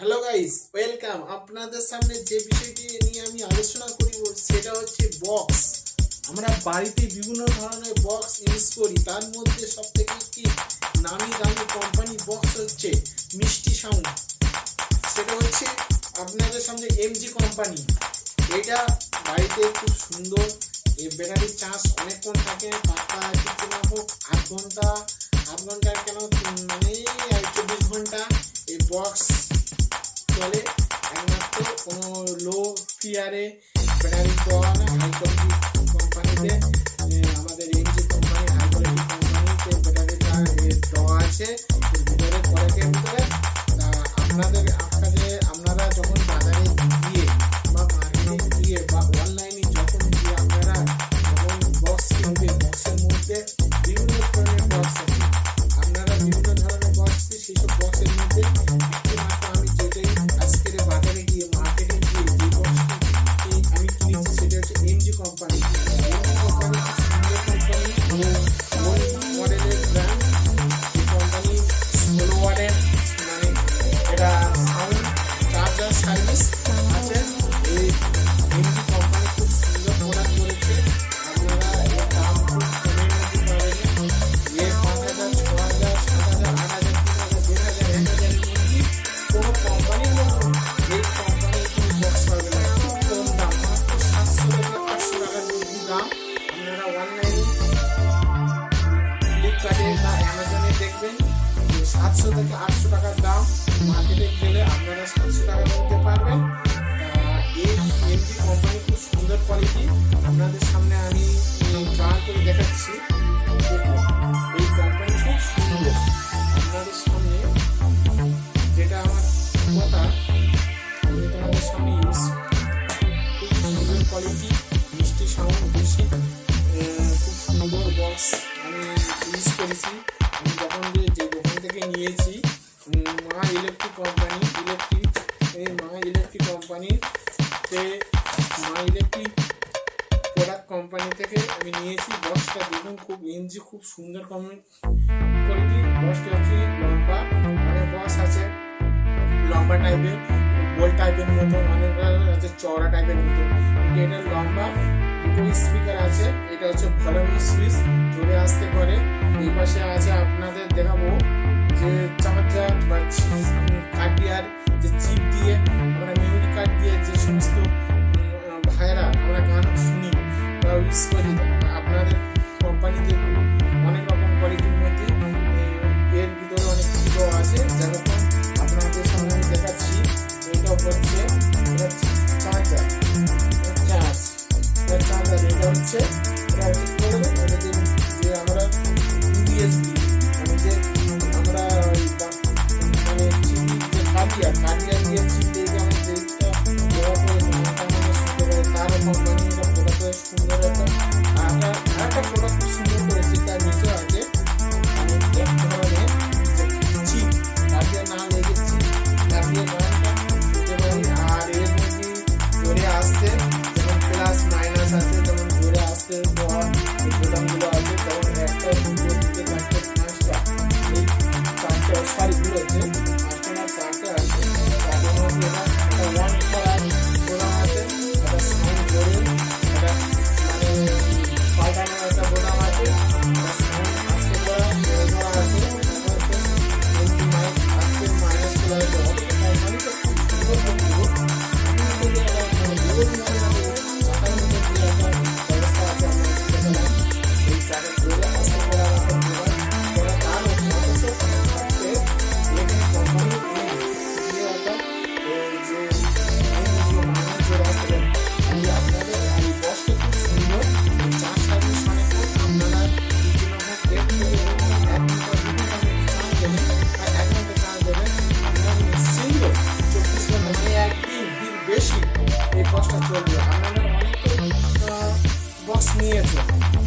Hello guys welcome আপনাদের সামনে যে বিষয়টি নিয়ে আমি আলোচনা করিব, সেটা হচ্ছে বক্স আমরা বাড়িতে বিভিন্ন ধরনের বক্স ইউজ করি। তার মধ্যে সব থেকে একটি নামি দামি কোম্পানি বক্স হচ্ছে মিষ্টি সাউন্ড সেটা হচ্ছে আপনাদের সামনে এমজি কোম্পানি এটা বাড়িতে খুব সুন্দর। এই ব্যাটারির চার্জ অনেকক্ষণ থাকে পাতা কিছু না হোক আধ ঘণ্টা। আধ ঘণ্টা কেন? মানে চব্বিশ ঘণ্টা। এই বক্স চলে একমাত্র কোনো লো ফিয়ারে ব্যাটারি পাওয়া না। হাই কোম্পানিতে সাতশো থেকে আটশো টাকার দাম মার্কেটে গেলে আপনারা সাতশো টাকার মধ্যে পারবেন। এই এমজি কোম্পানি খুব সুন্দর কোয়ালিটি আপনাদের সামনে আমি ট্রাই করে দেখাচ্ছি। এই কোম্পানি খুব সুন্দর। আপনাদের সামনে যেটা আমার কথা, আমি তোমাদের সামনে ইউজ খুব সুন্দর কোয়ালিটি মিষ্টি সাউন্ড বেশি খুব সুন্দর বক্স আমি ইউজ করেছি। আমি যখন যে যে দোকান থেকে নিয়েছি। মা ইলেকট্রিক কোম্পানি ইলেকট্রিক এই মা ইলেকট্রিক কোম্পানিতে মা ইলেকট্রিক প্রোডাক্ট কোম্পানি থেকে আমি নিয়েছি। বক্সটা দেখুন, খুব ইঞ্জি খুব সুন্দর কোয়ালিটি বক্সটি হচ্ছে লম্বা মানে বক্স আছে লম্বা টাইপের গোল টাইপের মতো অনেক আছে চওড়া টাইপের মতো। কিন্তু এটা লম্বা, দুটো স্পিকার আছে, এটা হচ্ছে ভলিউম সুইচ জোরে আসতে পারে। এই পাশে আছে আপনাদের দেখাবো যে চার্জার বা কার্ডিয়ার যে চিপ দিয়ে আমরা মেমোরি কার্ড দিয়ে যে সমস্ত ভাইরা আমরা গান শুনি বা ইউজ করি, আপনাদের কোম্পানিতে অনেক রকম কোয়ালিটির মধ্যে এর ভিতরে অনেক দেওয়া আছে, যেরকম আপনাদের সামনে আমি দেখাচ্ছি, এটা হচ্ছে চার্জার চার্জ চার্জার এটা হচ্ছে এটা হচ্ছে চলবে আপনারা অনেক বক্স নিয়েছে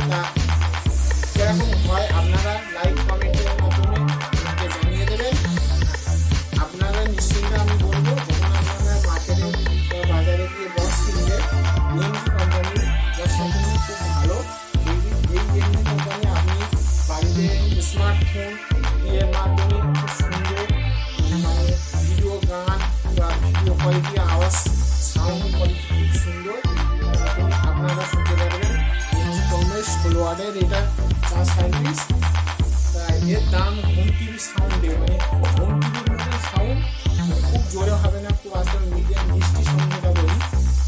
তা যেরকম হয় আপনারা লাইক কমেন্টের মাধ্যমে আমাকে জানিয়ে দেবেন আপনারা নিশ্চিন্তে আমি বলব যখন আপনারা মার্কেটে বা বাজারে গিয়ে বক্স কিনবে এমজি কোম্পানির বক্সটা কিন্তু খুব ভালো এই এই এমজি কোম্পানি আপনি বাড়িতে স্মার্টফোন এর মাধ্যমে খুব সুন্দর মানে ভিডিও গান কোয়ালিটি আওয়াজ এটা চার সার্ভিস তা এর দাম হোম টিভি সাউন্ডে মানে হোম টিভির মধ্যে সাউন্ড খুব জোরে হবে না, খুব আসলে মিডিয়াম মিষ্টি সাউন্ড যেটা বলি।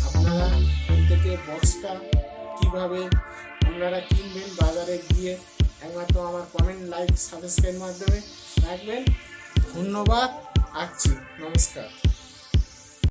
আপনারা প্রত্যেকে বক্সটা কীভাবে আপনারা কিনবেন, বাজারে গিয়ে একমাত্র আমার কমেন্ট লাইক সাবস্ক্রাইব মাধ্যমে রাখবেন। ধন্যবাদ, আসছি। নমস্কার।